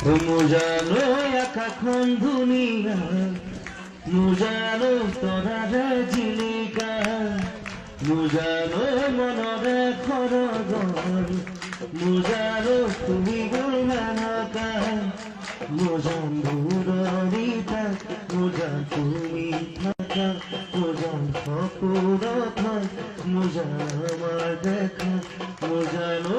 মুজানো একাখন দুনিয়া মুজানো তরারে জিলিকা মুজানো মনরে খরগর মুজানো তুমি গুণানকা মুজান দূরিতা মুজান তুমি থাকা মুজান সপুর মুজান আমার দেখা মুজানো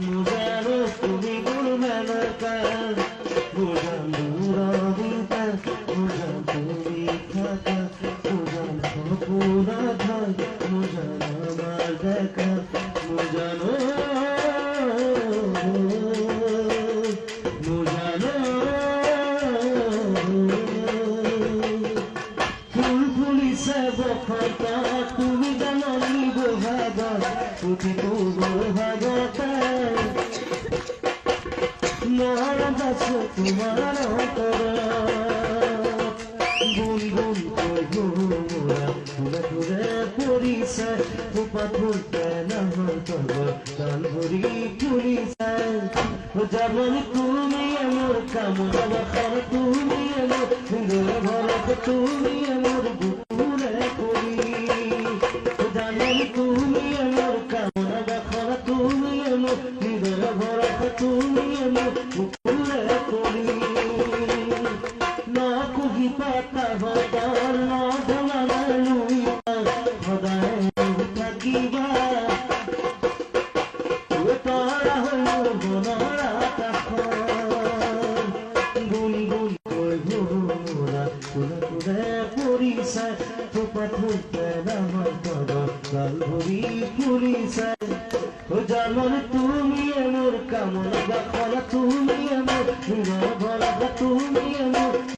মুজানো তুমি গুরমেলকা মুজান দূরবিতা মুজান তুমি থাকা মুজান সপুরা ধাই মুজান আমার দেখা মুজানো মুজানো ফুল ফুলিছে বসন্ত তুমি জাননি বহাগ পুথিটো বহাগতে মৰম আছে তোমাৰ অন্তৰত গুণ গুণ কৈ ঘূৰা ফুলে ফুলে পৰিছে থোপা থোপে নামৰ তলত গান ভৰি ফুলিছে যাবনি তুমি মোৰ কামনা তুমি হৃদয় ঘৰত তুমি মোৰ নকুহি পাতা হতাৰ নধমালুই সদায় থাকিবা তৰা হলো বনৰ আকাশখন গুণ গুণ কৈ ঘূৰা ফুলে ফুলে থোপা থোপে নামৰ তলত গাল ভৰি ফুলিছে জানন তুমি মোৰ কামনা বাখৰ তুমি মোৰ হৃদয় তুমি মোৰ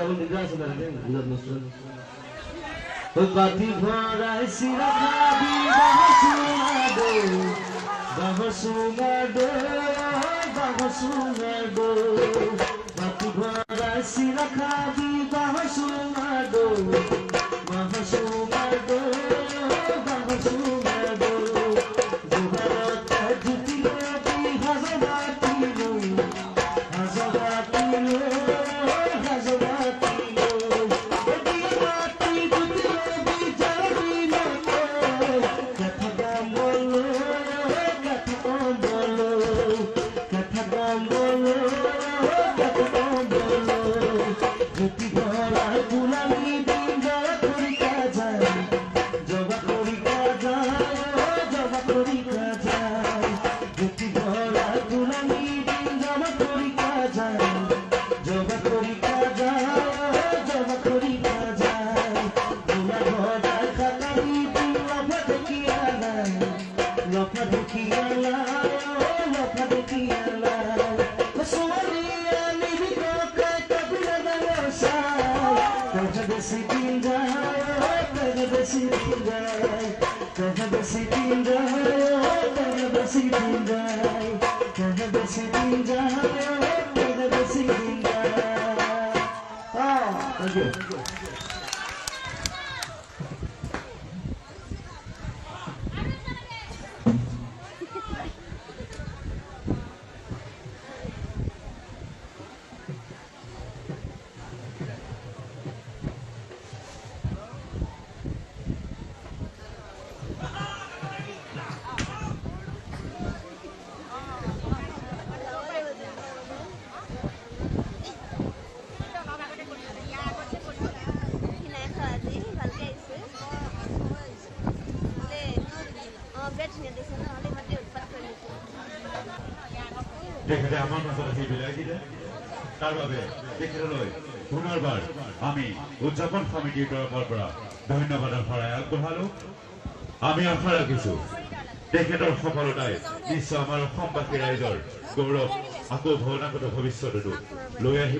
কেমন দিতে আছে না রে বুঝাত নষ্ট ওই পাতি ভরাই সিরা খাবি বাবা সুমা দো বাবা সুমা দো পাতি ভরাই সিরা খাবি বাবা Tindai, Tindai, Tindai, Tindai, Tindai, Tindai, তেখেতলৈ পুনৰবাৰ আমি উদযাপন সমিতিৰ তৰফৰ পৰা ধন্যবাদৰ শৰাই আগবঢ়ালো। আমি আশা ৰাখিছো, তেখেতৰ সফলতাই নিশ্চয় আমাৰ অসমবাসী ৰাইজৰ গৌৰৱ আকৌ ভৱনাগত ভৱিষ্যততো লৈ আহিব।